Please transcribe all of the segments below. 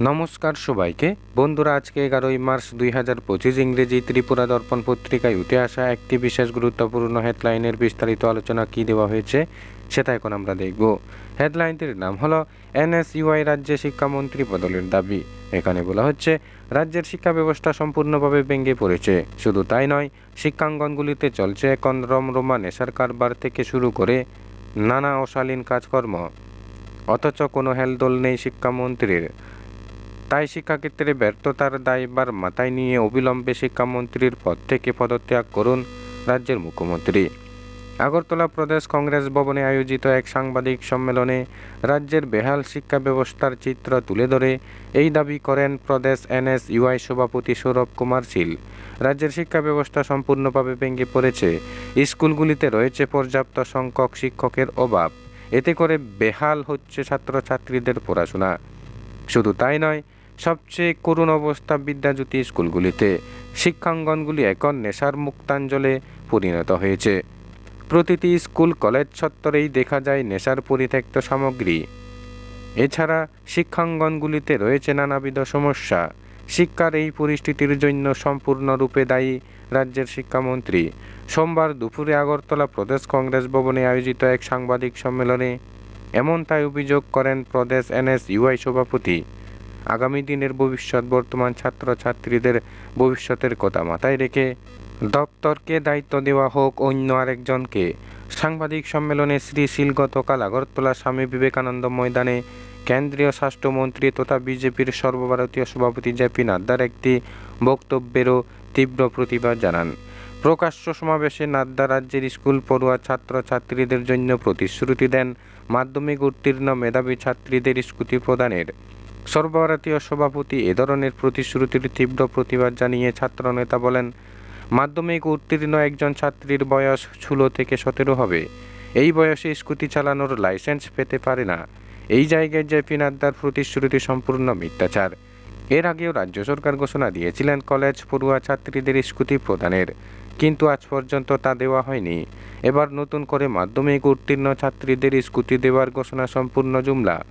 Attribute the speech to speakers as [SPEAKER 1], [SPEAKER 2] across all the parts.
[SPEAKER 1] নমস্কার সবাইকে। বন্ধুরা, আজকে এগারোই মার্চ দুই হাজার পঁচিশ ইংরেজি ত্রিপুরা দর্পণ পত্রিকায় উঠে আসা একটি বিশেষ গুরুত্বপূর্ণ হেডলাইনের বিস্তারিত আলোচনা কি দেওয়া হয়েছে, সেটা এখন আমরা দেখব। হেডলাইনটির নাম হলো এনএসইউআই রাজ্যে শিক্ষামন্ত্রী বদলের দাবি। এখানে বলা হচ্ছে, রাজ্যের শিক্ষা ব্যবস্থা সম্পূর্ণভাবে ভেঙে পড়েছে। শুধু তাই নয়, শিক্ষাঙ্গনগুলিতে চলছে এখন রমরমা নেশার কারবার থেকে শুরু করে নানা অশালীন কাজকর্ম। অথচ কোনো হেলদোল নেই শিক্ষামন্ত্রীর। তাই শিক্ষাক্ষেত্রে ব্যর্থতার দায়ভার মাথায় নিয়ে অবিলম্বে শিক্ষামন্ত্রীর পদ থেকে পদত্যাগ করুন রাজ্যের মুখ্যমন্ত্রী। আগরতলা প্রদেশ কংগ্রেস ভবনে আয়োজিত এক সাংবাদিক সম্মেলনে রাজ্যের বেহাল শিক্ষা ব্যবস্থার চিত্র তুলে ধরে এই দাবি করেন প্রদেশ এনএস ইউআই সভাপতি সৌরভ কুমার শীল। রাজ্যের শিক্ষা ব্যবস্থা সম্পূর্ণভাবে ভেঙে পড়েছে। স্কুলগুলিতে রয়েছে পর্যাপ্ত সংখ্যক শিক্ষকের অভাব। এতে করে বেহাল হচ্ছে ছাত্রছাত্রীদের পড়াশোনা। শুধু তাই নয় সবচেয়ে করুণ অবস্থা বিদ্যাজ্যোতি স্কুলগুলিতে শিক্ষাঙ্গনগুলি এখন নেশার মুক্তাঞ্জলে পরিণত হয়েছে। প্রতিটি স্কুল কলেজ চত্বরেই দেখা যায় নেশার পরিত্যক্ত সামগ্রী। এছাড়া শিক্ষাঙ্গনগুলিতে রয়েছে নানাবিধ সমস্যা। শিক্ষার এই পরিস্থিতির জন্য সম্পূর্ণরূপে দায়ী রাজ্যের শিক্ষামন্ত্রী। সোমবার দুপুরে আগরতলা প্রদেশ কংগ্রেস ভবনে আয়োজিত এক সাংবাদিক সম্মেলনে এমন তাই অভিযোগ করেন প্রদেশ এনএস ইউআই সভাপতি। আগামী দিনের ভবিষ্যৎ বর্তমান ছাত্রছাত্রীদের ভবিষ্যতের কথা মাথায় রেখে দপ্তরকে দায়িত্ব দেওয়া হোক অন্য আরেকজনকে। সাংবাদিক সম্মেলনে শ্রী শীল গতকাল আগরতলা স্বামী বিবেকানন্দ ময়দানে কেন্দ্রীয় স্বাস্থ্যমন্ত্রী তথা বিজেপির সর্বভারতীয় সভাপতি জেপি নাড্ডার একটি বক্তব্যেরও তীব্র প্রতিবাদ জানান। প্রকাশ্য সমাবেশে নাদ্দা রাজ্যের স্কুল পড়ুয়া ছাত্রছাত্রীদের জন্য প্রতিশ্রুতি দেন মাধ্যমিক উত্তীর্ণ মেধাবী ছাত্রীদের স্কুটি প্রদানের। সর্বভারতীয় সভাপতি এ ধরনের প্রতিশ্রুতির তীব্র প্রতিবাদ জানিয়ে ছাত্রনেতা বলেন, মাধ্যমিক উত্তীর্ণ একজন ছাত্রীর বয়স ষোলো থেকে সতেরো হবে। এই বয়সে স্কুটি চালানোর লাইসেন্স পেতে পারে না। এই জায়গায় জেপি নাদ্দার প্রতিশ্রুতি সম্পূর্ণ মিথ্যাচার। এর আগেও রাজ্য সরকার ঘোষণা দিয়েছিলেন কলেজ পড়ুয়া ছাত্রীদের স্কুটি প্রদানের। কিন্তু আজ পর্যন্ত তা দেওয়া হয়নি। এবার নতুন করে মাধ্যমিক উত্তীর্ণ ছাত্রীদের স্কুটি দেওয়ার ঘোষণা সম্পূর্ণ জুমলা।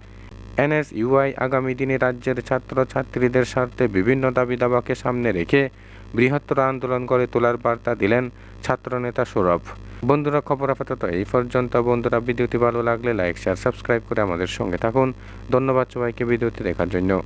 [SPEAKER 1] এনএসইউআই আগামী দিনে রাজ্যের ছাত্রছাত্রীদের স্বার্থে বিভিন্ন দাবি দাবাকে সামনে রেখে বৃহত্তর আন্দোলন করে তোলার বার্তা দিলেন ছাত্রনেতা সৌরভ। বন্ধুরা, খবর আপাতত এই পর্যন্ত। বন্ধুরা বিদ্যুতি ভালো লাগলে লাইক, শেয়ার, সাবস্ক্রাইব করে আমাদের সঙ্গে থাকুন। ধন্যবাদ সবাইকে বিদ্যুতি দেখার জন্য।